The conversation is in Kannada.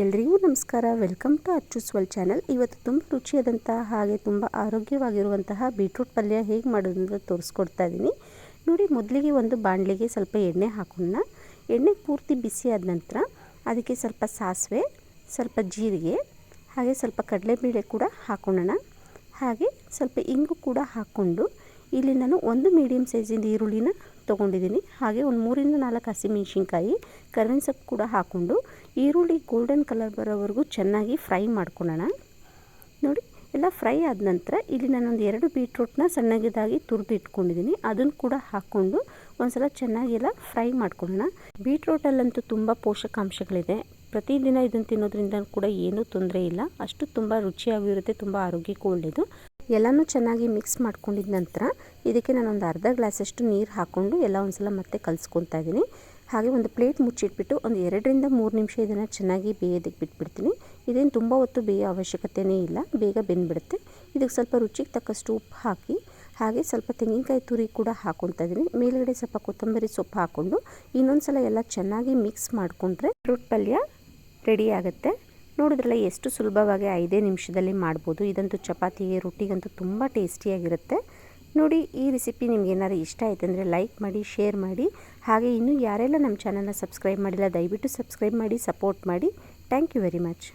ಎಲ್ರಿಗೂ ನಮಸ್ಕಾರ. ವೆಲ್ಕಮ್ ಟು ಅಚ್ಚುಸ್ ಸ್ವಲ್ ಚಾನಲ್. ಇವತ್ತು ತುಂಬ ರುಚಿಯಾದಂತಹ ಹಾಗೆ ತುಂಬ ಆರೋಗ್ಯವಾಗಿರುವಂತಹ ಬೀಟ್ರೂಟ್ ಪಲ್ಯ ಹೇಗೆ ಮಾಡೋದು ಅಂತ ತೋರಿಸ್ಕೊಡ್ತಾ ಇದ್ದೀನಿ ನೋಡಿ, ಮೊದಲಿಗೆ ಒಂದು ಬಾಣಲಿಗೆ ಸ್ವಲ್ಪ ಎಣ್ಣೆ ಹಾಕೋಣ. ಎಣ್ಣೆ ಪೂರ್ತಿ ಬಿಸಿ ಆದ ನಂತರ ಅದಕ್ಕೆ ಸ್ವಲ್ಪ ಸಾಸಿವೆ, ಸ್ವಲ್ಪ ಜೀರಿಗೆ, ಹಾಗೆ ಸ್ವಲ್ಪ ಕಡಲೆಬೇಳೆ ಕೂಡ ಹಾಕೊಳ್ಳೋಣ ಹಾಗೆ ಸ್ವಲ್ಪ ಇಂಗು ಕೂಡ ಹಾಕ್ಕೊಂಡು ಇಲ್ಲಿ ನಾನು ಒಂದು ಮೀಡಿಯಮ್ ಸೈಜಿಂದ ಈರುಳ್ಳಿನ ತೊಗೊಂಡಿದ್ದೀನಿ. ಹಾಗೆ ಒಂದು ಮೂರಿಂದ ನಾಲ್ಕು ಹಸಿಮೆಣ್ಸಿನ್ಕಾಯಿ ಕರ್ವಿನ ಸೊಪ್ಪು ಕೂಡ ಹಾಕ್ಕೊಂಡು ಈರುಳ್ಳಿ ಗೋಲ್ಡನ್ ಕಲರ್ ಬರೋವರೆಗೂ ಚೆನ್ನಾಗಿ ಫ್ರೈ ಮಾಡ್ಕೊಳ್ಳೋಣ. ನೋಡಿ, ಎಲ್ಲ ಫ್ರೈ ಆದ ನಂತರ ಇಲ್ಲಿ ನಾನೊಂದು ಎರಡು ಬೀಟ್ರೂಟ್ನ ಸಣ್ಣಗಿದಾಗಿ ತುರಿದು ಇಟ್ಕೊಂಡಿದ್ದೀನಿ. ಅದನ್ನು ಕೂಡ ಹಾಕ್ಕೊಂಡು ಒಂದ್ಸಲ ಚೆನ್ನಾಗೆಲ್ಲ ಫ್ರೈ ಮಾಡ್ಕೊಳ್ಳೋಣ. ಬೀಟ್ರೂಟಲ್ಲಂತೂ ತುಂಬ ಪೋಷಕಾಂಶಗಳಿದೆ. ಪ್ರತಿದಿನ ಇದನ್ನು ತಿನ್ನೋದ್ರಿಂದ ಕೂಡ ಏನೂ ತೊಂದರೆ ಇಲ್ಲ. ಅಷ್ಟು ತುಂಬ ರುಚಿಯಾಗಿರುತ್ತೆ, ತುಂಬ ಆರೋಗ್ಯಕ್ಕೂ ಒಳ್ಳೆಯದು ಎಲ್ಲನೂ ಚೆನ್ನಾಗಿ ಮಿಕ್ಸ್ ಮಾಡ್ಕೊಂಡಿದ ನಂತರ ಇದಕ್ಕೆ ನಾನೊಂದು ಅರ್ಧ ಗ್ಲಾಸಷ್ಟು ನೀರು ಹಾಕ್ಕೊಂಡು ಎಲ್ಲ ಒಂದ್ಸಲ ಮತ್ತೆ ಕಲಿಸ್ಕೊತಾ ಇದ್ದೀನಿ ಹಾಗೆ ಒಂದು ಪ್ಲೇಟ್ ಮುಚ್ಚಿಟ್ಬಿಟ್ಟು ಒಂದು ಎರಡರಿಂದ ಮೂರು ನಿಮಿಷ ಇದನ್ನು ಚೆನ್ನಾಗಿ ಬೇಯೋದಕ್ಕೆ ಬಿಟ್ಬಿಡ್ತೀನಿ. ಇದೇನು ತುಂಬ ಹೊತ್ತು ಬೇಯೋ ಅವಶ್ಯಕತೆಯೇ ಇಲ್ಲ, ಬೇಗ ಬೆಂದ್ಬಿಡುತ್ತೆ. ಇದಕ್ಕೆ ಸ್ವಲ್ಪ ರುಚಿಗೆ ತಕ್ಕಷ್ಟು ಉಪ್ಪು ಹಾಕಿ, ಹಾಗೆ ಸ್ವಲ್ಪ ತೆಂಗಿನಕಾಯಿ ತುರಿ ಕೂಡ ಹಾಕೊತಾ ಇದ್ದೀನಿ ಮೇಲುಗಡೆ ಸ್ವಲ್ಪ ಕೊತ್ತಂಬರಿ ಸೊಪ್ಪು ಹಾಕ್ಕೊಂಡು ಇನ್ನೊಂದು ಸಲ ಎಲ್ಲ ಚೆನ್ನಾಗಿ ಮಿಕ್ಸ್ ಮಾಡಿಕೊಂಡ್ರೆ ಫ್ರೂಟ್ ಪಲ್ಯ ರೆಡಿ ಆಗುತ್ತೆ. ನೋಡಿದ್ರಲ್ಲ, ಎಷ್ಟು ಸುಲಭವಾಗಿ ಐದೇ ನಿಮಿಷದಲ್ಲಿ ಮಾಡ್ಬೋದು. ಇದಂತೂ ಚಪಾತಿಗೆ, ರೊಟ್ಟಿಗಂತೂ ತುಂಬ ಟೇಸ್ಟಿಯಾಗಿರುತ್ತೆ. ನೋಡಿ, ಈ ರೆಸಿಪಿ ನಿಮ್ಗೆ ಏನಾದ್ರು ಇಷ್ಟ ಆಯ್ತು ಅಂದರೆ ಲೈಕ್ ಮಾಡಿ, ಶೇರ್ ಮಾಡಿ. ಹಾಗೆ ಇನ್ನೂ ಯಾರೆಲ್ಲ ನಮ್ಮ ಚಾನಲ್ನ ಸಬ್ಸ್ಕ್ರೈಬ್ ಮಾಡಿಲ್ಲ, ದಯವಿಟ್ಟು ಸಬ್ಸ್ಕ್ರೈಬ್ ಮಾಡಿ, ಸಪೋರ್ಟ್ ಮಾಡಿ. Thank you very much.